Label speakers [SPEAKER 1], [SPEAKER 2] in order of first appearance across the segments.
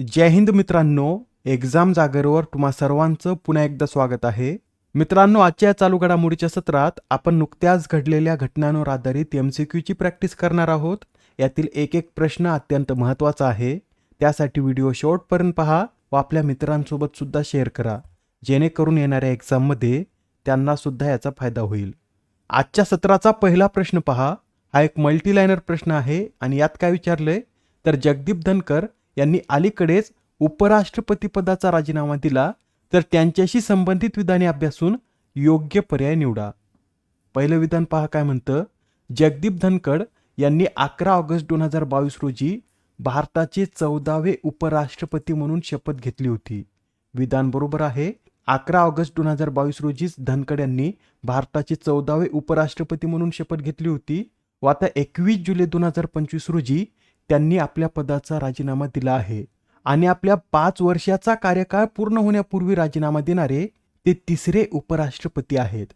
[SPEAKER 1] जय हिंद मित्रांनो एक्झाम जागरवर तुम्हा सर्वांचं पुन्हा एकदा स्वागत आहे. मित्रांनो आजच्या या चालू घडामोडीच्या सत्रात आपण नुकत्याच घडलेल्या घटनांवर आधारित एम सी क्यूची प्रॅक्टिस करणार आहोत. यातील एक एक प्रश्न अत्यंत महत्त्वाचा आहे. त्यासाठी व्हिडिओ शेवटपर्यंत पहा व आपल्या मित्रांसोबत सुद्धा शेअर करा. जेणेकरून येणाऱ्या एक्झाममध्ये त्यांना सुद्धा याचा फायदा होईल. आजच्या सत्राचा पहिला प्रश्न पहा. हा एक मल्टीलायनर प्रश्न आहे आणि यात काय विचारलंय? तर जगदीप धनकर यांनी अलीकडेच उपराष्ट्रपतीपदाचा राजीनामा दिला तर त्यांच्याशी संबंधित विधाने अभ्यासून योग्य पर्याय निवडा. पहिलं विधान पहा काय म्हणतं? जगदीप धनखड यांनी अकरा ऑगस्ट दोन हजार बावीस रोजी भारताचे चौदावे उपराष्ट्रपती म्हणून शपथ घेतली होती. विधान बरोबर आहे. अकरा ऑगस्ट दोन हजार बावीस रोजीच धनखड यांनी भारताचे चौदावे उपराष्ट्रपती म्हणून शपथ घेतली होती व आता एकवीस जुलै दोन हजार पंचवीस रोजी त्यांनी आपल्या पदाचा राजीनामा दिला आहे. आणि आपल्या पाच वर्षाचा कार्यकाळ पूर्ण होण्यापूर्वी राजीनामा देणारे ते तिसरे उपराष्ट्रपती आहेत.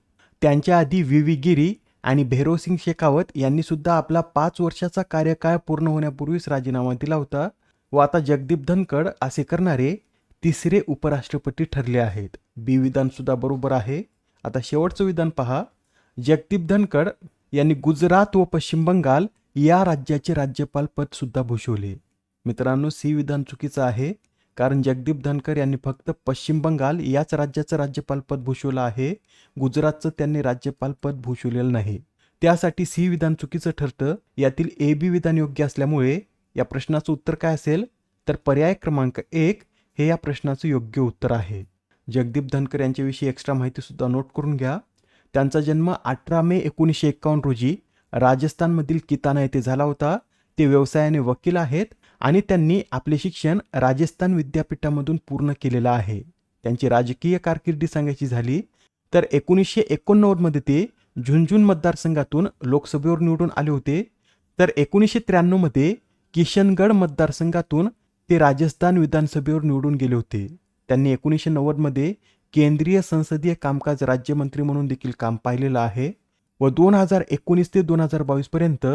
[SPEAKER 1] त्यांच्या आधी व्ही व्ही गिरी आणि भैरवसिंग शेखावत यांनी सुद्धा आपला पाच वर्षाचा कार्यकाळ पूर्ण होण्यापूर्वीच राजीनामा दिला होता व आता जगदीप धनखड असे करणारे तिसरे उपराष्ट्रपती ठरले आहेत. बी विधान सुद्धा बरोबर आहे. आता शेवटचं विधान पहा. जगदीप धनखड यांनी गुजरात व पश्चिम बंगाल या राज्याचे राज्यपाल पद सुद्धा भूषवले. मित्रांनो सी विधान चुकीचं आहे. कारण जगदीप धनकर यांनी फक्त पश्चिम बंगाल याच राज्याचं राज्यपाल पद भूषवलं आहे. गुजरातचं त्यांनी राज्यपाल पद भूषवलेलं नाही. त्यासाठी सी विधान चुकीचं ठरतं. यातील ए बी विधान योग्य असल्यामुळे या प्रश्नाचं उत्तर काय असेल? तर पर्याय क्रमांक एक हे या प्रश्नाचं योग्य उत्तर आहे. जगदीप धनकर यांच्याविषयी एक्स्ट्रा माहितीसुद्धा नोट करून घ्या. त्यांचा जन्म अठरा मे एकोणीसशे एक्कावन्न रोजी राजस्थानमधील किताना येथे झाला होता. ते व्यवसायाने वकील आहेत आणि त्यांनी आपले शिक्षण राजस्थान विद्यापीठामधून पूर्ण केलेलं आहे. त्यांची राजकीय कारकिर्दी सांगायची झाली तर एकोणीसशे एकोणनव्वदमध्ये ते झुंझुन मतदारसंघातून लोकसभेवर निवडून आले होते. तर एकोणीसशे त्र्याण्णवमध्ये किशनगड मतदारसंघातून ते राजस्थान विधानसभेवर निवडून गेले होते. त्यांनी एकोणीसशे नव्वदमध्ये केंद्रीय संसदीय कामकाज राज्यमंत्री म्हणून देखील काम पाहिलेलं आहे. व दोन हजार एकोणीस ते दोन हजार बावीसपर्यंत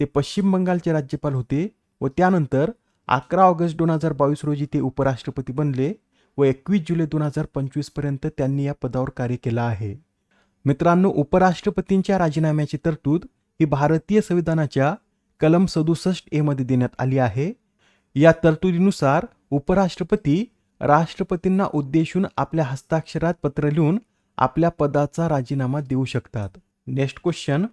[SPEAKER 1] ते पश्चिम बंगालचे राज्यपाल होते व त्यानंतर अकरा ऑगस्ट दोन हजार बावीस रोजी ते उपराष्ट्रपती बनले व एकवीस जुलै दोन हजार पंचवीसपर्यंत त्यांनी या पदावर कार्य केलं आहे. मित्रांनो उपराष्ट्रपतींच्या राजीनाम्याची तरतूद ही भारतीय संविधानाच्या कलम सदुसष्ट एमध्ये देण्यात आली आहे. या तरतुदीनुसार उपराष्ट्रपती राष्ट्रपतींना उद्देशून आपल्या हस्ताक्षरात पत्र लिहून आपल्या पदाचा राजीनामा देऊ शकतात. नेक्स्ट क्वेश्चन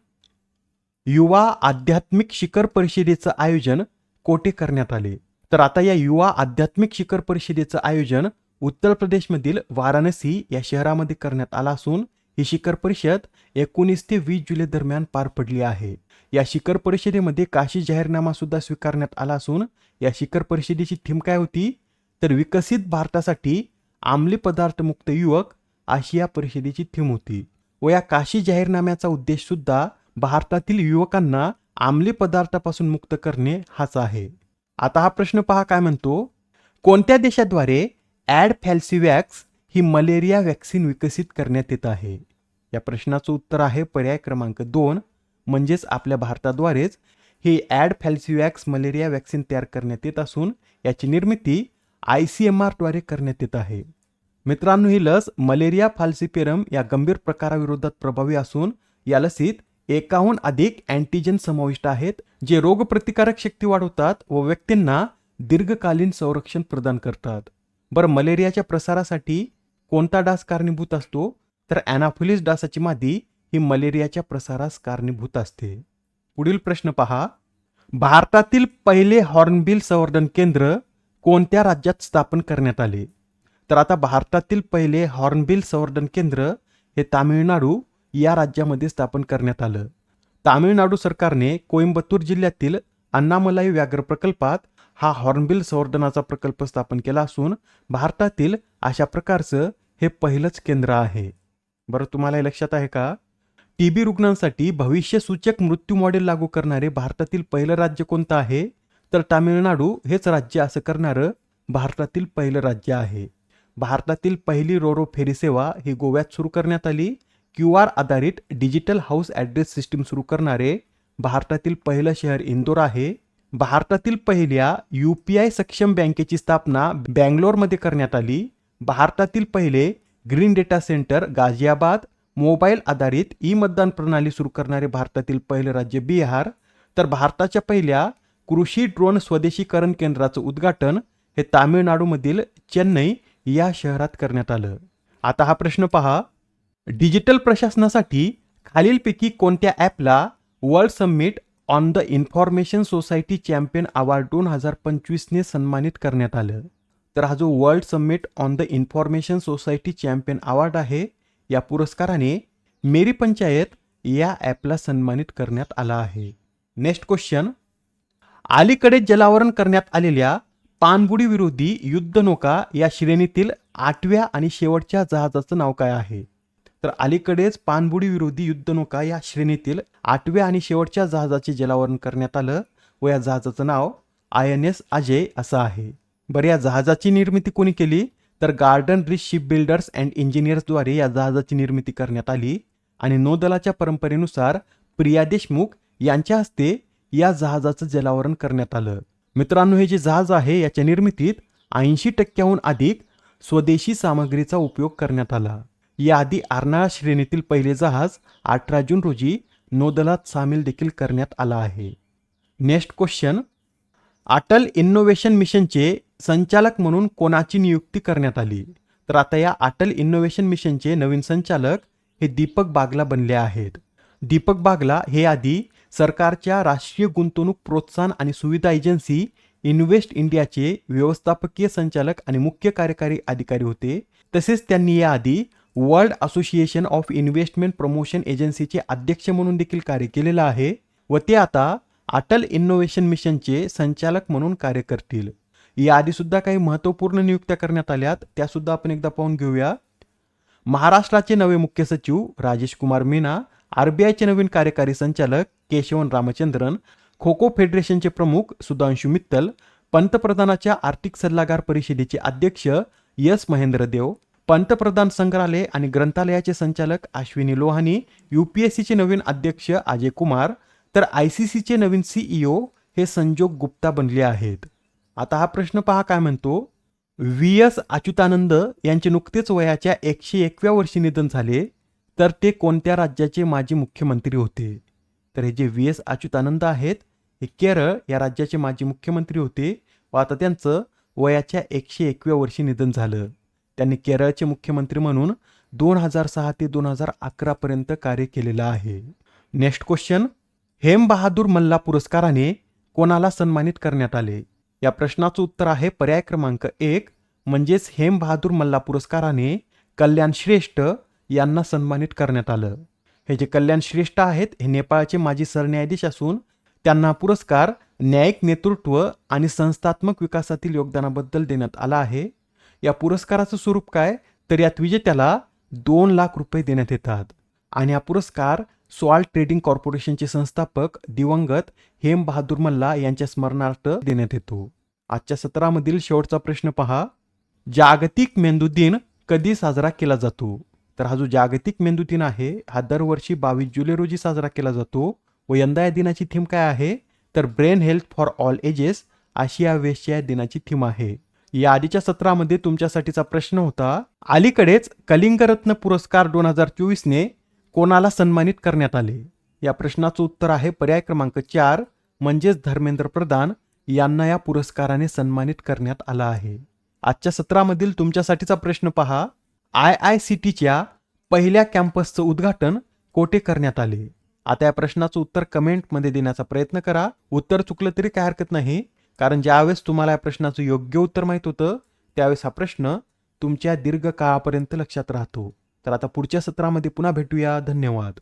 [SPEAKER 1] युवा आध्यात्मिक शिखर परिषदेचं आयोजन कोठे करण्यात आले? तर आता या युवा आध्यात्मिक शिखर परिषदेचं आयोजन उत्तर प्रदेशमधील वाराणसी या शहरामध्ये करण्यात आला असून ही शिखर परिषद एकोणीस ते वीस जुलै दरम्यान पार पडली आहे. या शिखर परिषदेमध्ये काशी जाहीरनामा सुद्धा स्वीकारण्यात आला असून या शिखर परिषदेची थीम काय होती? तर विकसित भारतासाठी आमली पदार्थमुक्त युवक अशी या परिषदेची थीम होती. व या काशी जाहीरनाम्याचा उद्देश सुद्धा भारतातील युवकांना आमली पदार्थापासून मुक्त करणे हाच आहे. आता हा प्रश्न पहा काय म्हणतो? कोणत्या देशाद्वारे ॲड फॅल्सिवॅक्स ही मलेरिया वॅक्सिन विकसित करण्यात येत आहे? या प्रश्नाचं उत्तर आहे पर्याय क्रमांक दोन म्हणजेच आपल्या भारताद्वारेच ही ॲड फॅल्सिवॅक्स मलेरिया वॅक्सिन तयार करण्यात येत असून याची निर्मिती आय सी एम आरद्वारे करण्यात येत आहे. मित्रांनो ही लस मलेरिया फाल्सिपेरम या गंभीर प्रकाराविरोधात प्रभावी असून या लसीत एकाहून अधिक अँटीजन समाविष्ट आहेत जे रोगप्रतिकारक शक्ती वाढवतात व व्यक्तींना दीर्घकालीन संरक्षण प्रदान करतात. बरं मलेरियाच्या प्रसारासाठी कोणता डास कारणीभूत असतो? तर अॅनाफुलिस डासाची मादी ही मलेरियाच्या प्रसारास कारणीभूत असते. पुढील प्रश्न पहा. भारतातील पहिले हॉर्नबिल संवर्धन केंद्र कोणत्या राज्यात स्थापन करण्यात आले? तर आता भारतातील पहिले हॉर्नबिल संवर्धन केंद्र हे तामिळनाडू या राज्यामध्ये स्थापन करण्यात आलं. तामिळनाडू सरकारने कोइंबतूर जिल्ह्यातील अण्णामलाई व्याघ्र प्रकल्पात हा हॉर्नबिल संवर्धनाचा प्रकल्प स्थापन केला असून भारतातील अशा प्रकारचं हे पहिलंच केंद्र आहे. बरं तुम्हाला हे लक्षात आहे का? टी बी रुग्णांसाठी भविष्यसूचक मृत्यू मॉडेल लागू करणारे भारतातील पहिलं राज्य कोणतं आहे? तर तामिळनाडू हेच राज्य असं करणारं भारतातील पहिलं राज्य आहे. भारतातील पहिली रोरो फेरी सेवा ही गोव्यात सुरू करण्यात आली. क्यू आर आधारित डिजिटल हाऊस ॲड्रेस सिस्टीम सुरू करणारे भारतातील पहिलं शहर इंदोर आहे. भारतातील पहिल्या यू पी आय सक्षम बँकेची स्थापना बँगलोरमध्ये करण्यात आली. भारतातील पहिले green data centre Ghaziabad mobile आधारित ई मतदान प्रणाली सुरू करणारे भारतातील पहिले राज्य बिहार. तर भारताच्या पहिल्या कृषी ड्रोन स्वदेशीकरण केंद्राचं उद्घाटन हे तामिळनाडूमधील चेन्नई या शहरात करण्यात आलं. आता हा प्रश्न पहा. डिजिटल प्रशासनासाठी खालीलपैकी कोणत्या ॲपला world summit on the information society champion award दोन हजार पंचवीसने सन्मानित करण्यात आलं? तर हा जो world summit on the information society champion award आहे या पुरस्काराने मेरी पंचायत या ॲपला सन्मानित करण्यात आला आहे. Next question. अलीकडे जलावरण करण्यात आलेल्या पाणबुडी विरोधी युद्धनौका या श्रेणीतील आठव्या आणि शेवटच्या जहाजाचं नाव काय आहे? तर अलीकडेच पाणबुडी विरोधी युद्धनौका या श्रेणीतील आठव्या आणि शेवटच्या जहाजाचे जलावरण करण्यात आलं व या जहाजाचं नाव आय एन एस अजय असं आहे. बरं या जहाजाची निर्मिती कोणी केली? तर Garden Reach Ship Builders and इंजिनियर्सद्वारे या जहाजाची निर्मिती करण्यात आली आणि नौदलाच्या परंपरेनुसार प्रिया देशमुख यांच्या हस्ते या जहाजाचं जलावरण करण्यात आलं. मित्रांनो हे जे जहाज आहे याच्या निर्मितीत ऐंशी टक्क्याहून अधिक स्वदेशी सामग्रीचा उपयोग करण्यात आला. याआधी आर्नाळा श्रेणीतील पहिले जहाज अठरा जून रोजी नौदलात सामील देखील करण्यात आला आहे. Next question. अटल इनोव्हेशन मिशनचे संचालक म्हणून कोणाची नियुक्ती करण्यात आली? तर आता या अटल इनोव्हेशन मिशनचे नवीन संचालक हे दीपक बागला बनले आहेत. दीपक बागला हे आधी सरकारच्या राष्ट्रीय गुंतवणूक प्रोत्साहन आणि सुविधा एजन्सी इन्व्हेस्ट इंडियाचे व्यवस्थापकीय संचालक आणि मुख्य कार्यकारी अधिकारी होते. तसेच त्यांनी याआधी World Association of Investment Promotion एजन्सीचे अध्यक्ष म्हणून देखील कार्य केलेलं आहे व ते आता अटल इनोव्हेशन मिशनचे संचालक म्हणून कार्य करतील. याआधी सुद्धा काही महत्त्वपूर्ण नियुक्त्या करण्यात आल्यात त्या सुद्धा आपण एकदा पाहून घेऊया. महाराष्ट्राचे नवे मुख्य सचिव राजेश कुमार मीना आरबीआयचे नवीन कार्यकारी संचालक केशवन रामचंद्रन खो खो फेडरेशनचे प्रमुख सुधांशु मित्तल पंतप्रधानाच्या आर्थिक सल्लागार परिषदेचे अध्यक्ष यस महेंद्र देव पंतप्रधान संग्रहालय आणि ग्रंथालयाचे संचालक अश्विनी लोहानी यूपीएससीचे नवीन अध्यक्ष अजय कुमार तर आय सी सीचे नवीन सीईओ हे संजोग गुप्ता बनले आहेत. आता हा प्रश्न पहा काय म्हणतो? व्ही एस अच्युतानंद यांचे नुकतेच वयाच्या एकशे एकव्या वर्षी निधन झाले तर ते कोणत्या राज्याचे माजी मुख्यमंत्री होते? तर हे जे व्ही एस अच्युतानंद आहेत हे केरळ या राज्याचे माजी मुख्यमंत्री होते व आता त्यांचं वयाच्या एकशे एकव्या वर्षी निधन झालं. त्यांनी केरळचे मुख्यमंत्री म्हणून दोन हजार सहा ते दोन हजार अकरापर्यंत कार्य केलेलं आहे. Next question. हेम बहादूर मल्ला पुरस्काराने कोणाला सन्मानित करण्यात आले? या प्रश्नाचं उत्तर आहे पर्याय क्रमांक एक म्हणजेच हेम बहादूर मल्ला पुरस्काराने कल्याण श्रेष्ठ यांना सन्मानित करण्यात आलं. हे जे कल्याण श्रेष्ठ आहेत हे नेपाळचे माजी सरन्यायाधीश असून त्यांना पुरस्कार न्यायिक नेतृत्व आणि संस्थात्मक विकासातील योगदानाबद्दल देण्यात आला आहे. या पुरस्काराचं स्वरूप काय? तर यात विजेत्याला दोन लाख रुपये देण्यात येतात. आणि हा पुरस्कार सॉल्ट ट्रेडिंग कॉर्पोरेशनचे संस्थापक दिवंगत हेम बहादूर मल्ला यांच्या स्मरणार्थ देण्यात येतो. आजच्या सत्रामधील शेवटचा प्रश्न पहा. जागतिक मेंदू दिन कधी साजरा केला जातो? तर हा जो जागतिक मेंदू दिन आहे हा दरवर्षी बावीस जुलै रोजी साजरा केला जातो व यंदा या दिनाची थीम काय आहे? तर brain health for all ages अशी या वेळेसच्या या दिनाची थीम आहे. या आधीच्या सत्रामध्ये तुमच्यासाठीचा प्रश्न होता अलीकडेच कलिंगरत्न पुरस्कार दोन हजार चोवीसने कोणाला सन्मानित करण्यात आले? या प्रश्नाचं उत्तर आहे पर्याय क्रमांक चार म्हणजेच धर्मेंद्र प्रधान यांना या पुरस्काराने सन्मानित करण्यात आला आहे. आजच्या सत्रामधील तुमच्यासाठीचा प्रश्न पहा आय आय सी टीच्या पहिल्या कॅम्पसचं उद्घाटन कोठे करण्यात आले? आता या प्रश्नाचं उत्तर कमेंटमध्ये देण्याचा प्रयत्न करा. उत्तर चुकलं तरी काय हरकत नाही कारण ज्यावेळेस तुम्हाला या प्रश्नाचं योग्य उत्तर माहीत होतं त्यावेळेस हा प्रश्न तुमच्या दीर्घ काळापर्यंत लक्षात राहतो. तर आता पुढच्या सत्रामध्ये पुन्हा भेटूया. धन्यवाद.